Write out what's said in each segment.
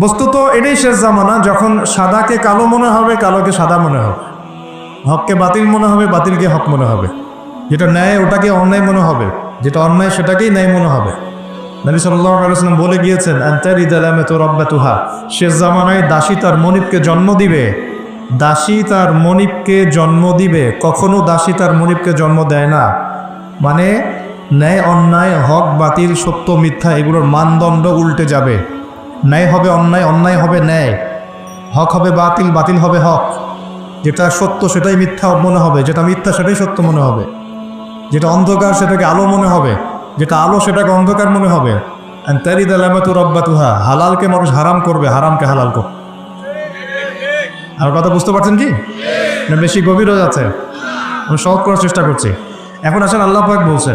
বস্তুত এটাই শেষ জামানা, যখন সাদাকে কালো মনে হবে, কালোকে সাদা মনে হবে। হককে বাতিল মনে হবে, বাতিলকে হক মনে হবে। যেটা ন্যায়, ওটাকে অন্যায় মনে হবে। যেটা অন্যায়, সেটাকেই ন্যায় মনে হবে। নবী সাল্লাম বলে গিয়েছেন তুহা শেষ জামানায় দাসী তার মনিবকে জন্ম দিবে। দাসী তার মনিবকে জন্ম দিবে। কখনো দাসী তার মনিবকে জন্ম দেয় না। মানে ন্যায়, অন্যায়, হক, বাতিল, সত্য, মিথ্যা, এগুলোর মানদণ্ড উল্টে যাবে। ন্যায় হবে অন্যায় অন্যায় হবে ন্যায়। হক হবে বাতিল বাতিল হবে হক। যেটা সত্য সেটাই মিথ্যা মনে হবে, যেটা মিথ্যা সেটাই সত্য মনে হবে। যেটা অন্ধকার সেটাকে আলো মনে হবে, যেটা আলো সেটাকে অন্ধকার মনে হবে। তারিদ আলামাতু রব্বাতুহা, হালালকে মানুষ হারাম করবে, হারামকে হালাল করবে। আর কথা বুঝতে পারছেন কি? না, বেশি গভীর হয়ে যাচ্ছে। আমি সহজ করার চেষ্টা করছি। এখন আসেন আল্লাহ পাক বলছে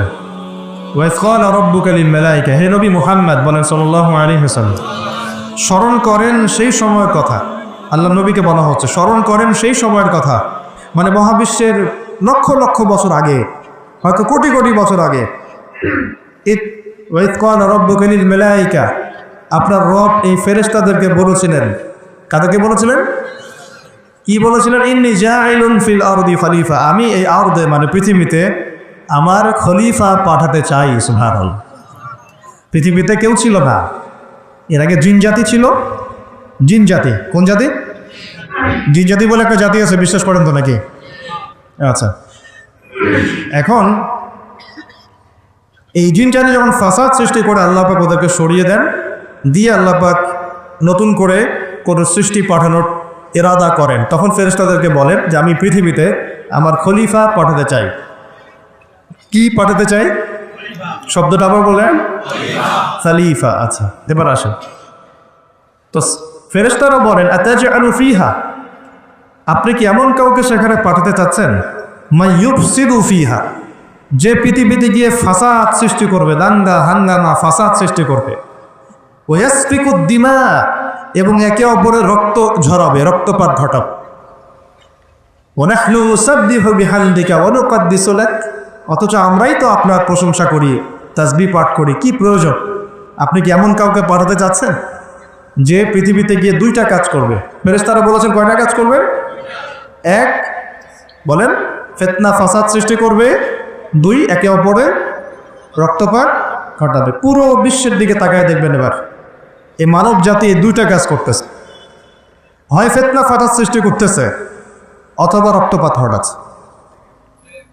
ওয়াইফল রব্বুকালিল মেলাইকা হে নবী মুহাম্মদ বলেন সাল্লাল্লাহু আলাইহি ওয়াসাল্লাম। স্মরণ করেন সেই সময়ের কথা। আল্লাহ নবীকে বলা হচ্ছে, স্মরণ করেন সেই সময়ের কথা। মানে মহাবিশ্বের লক্ষ লক্ষ বছর আগে, হয়তো কোটি কোটি বছর আগে। রব্বকালিল মেলাইকা, আপনার রব এই ফেরেস্তাদেরকে বলেছিলেন। কাদেরকে বলেছিলেন? কি বলেছিলেন? ইন্নি জাইলুন ফিল আরদি খলিফা। আমি এই আরদে মানে পৃথিবীতে আমার খলিফা পাঠাতে চাই সুবহানাল পৃথিবীতে কেউ ছিল না। এর আগে জিন জাতি ছিল? জিন জাতি। কোন জাতি? জিন জাতি বলে একটা জাতি আছে, বিশ্বাস করেন তো নাকি? আচ্ছা। এখন এই জিন জাতি যখন ফাসাদ সৃষ্টি করে আল্লাহ পাক ওদেরকে সরিয়ে দেন, দিয়ে আল্লাহ পাক নতুন করে কোনো সৃষ্টি পাঠানোর এরাদা করেন। তখন ফেরেশতাদেরকে বলেন যে, আমি পৃথিবীতে আমার খলিফা পাঠাতে চাই। কি পাঠাতে চাই? শব্দটা আবার বলেন। খালিফা আচ্ছা এবার আসেন। তো ফেরেশতারা বলেন আতাজে আলু ফিহা। আপনি কি এমন কাউকে সেখানে পাঠাতে চাচ্ছেন? মাইয়ুব সিদু ফিহা। যে পৃথিবীতে গিয়ে ফাসাদ সৃষ্টি করবে, দাঙ্গা, হাঙ্গামা, ফাসাদ সৃষ্টি করবে। ওয়াসফিকুদ্দিমা, এবং একে অপরের রক্ত ঝরাবে, রক্তপাত ঘটাবে। ওনাহলু সাব্দিহু বিহামদিকা, ওয়া নুকাদ্দিসু লাক। অথচ আমরাই তো আপনার প্রশংসা করি তাসবিহ পাঠ করি, কি প্রয়োজন? আপনি কি এমন কাউকে পাঠাতে চাচ্ছেন? যে পৃথিবীতে গিয়ে দুইটা কাজ করবে। ফেরেশতারা বলেছেন, কয়টা কাজ করবে? এক, বলেন, ফেতনা ফাসাদ সৃষ্টি করবে, দুই, একে অপরের রক্তপাত ঘটাবে। পুরো বিশ্বের দিকে তাকায় দেখবেন এবার। এই মানব জাতি এই দুইটা কাজ করতেছে। হয় ফেতনা ফাটার সৃষ্টি করতেছে, অথবা রক্তপাত ঘটাচ্ছে।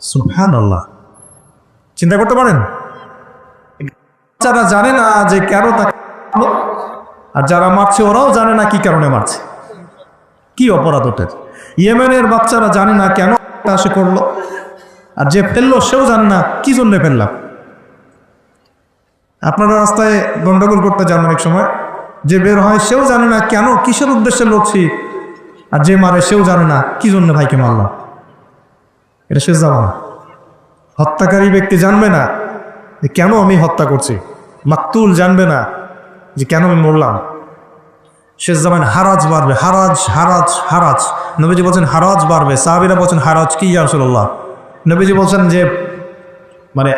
সুফহান আল্লাহ চিন্তা করতে পারেন? যারা জানে না যে কেন তাকে আর যারা মারছে, ওরাও জানে না কি কারণে মারছে। কি অপরাধ ওঠেছে ইয়েমেনের বাচ্চারা জানে না কেন এটা সে করল। আর যে ফেলল, সেও জানে না কি জন্য ফেললাম আপনারা রাস্তায় গন্ডগোল করতে যান অনেক সময়। যে বের হয়, সেও জানে না কেন, কিসের উদ্দেশ্যে লড়ছি? আর যে মারে, সেও জানে না কি জন্য ভাইকে মারলাম। এটা শেষ যাওয়া না হত্যাকারী ব্যক্তি জানবে না যে কেন আমি হত্যা করছি। মাকতুল জানবে না যে কেন আমি মরলাম। শেষ জামান হারাজ বাড়বে। হারাজ হারাজ হারাজ। নবীজি বলছেন, হারাজ বাড়বে। সাহাবিরা বলছেন, হারাজ কি ইয়ারসুল্লাহ নবীজি বলছেন যে মানে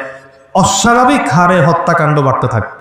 অস্বাভাবিক হারে হত্যাকাণ্ড বাড়তে থাকে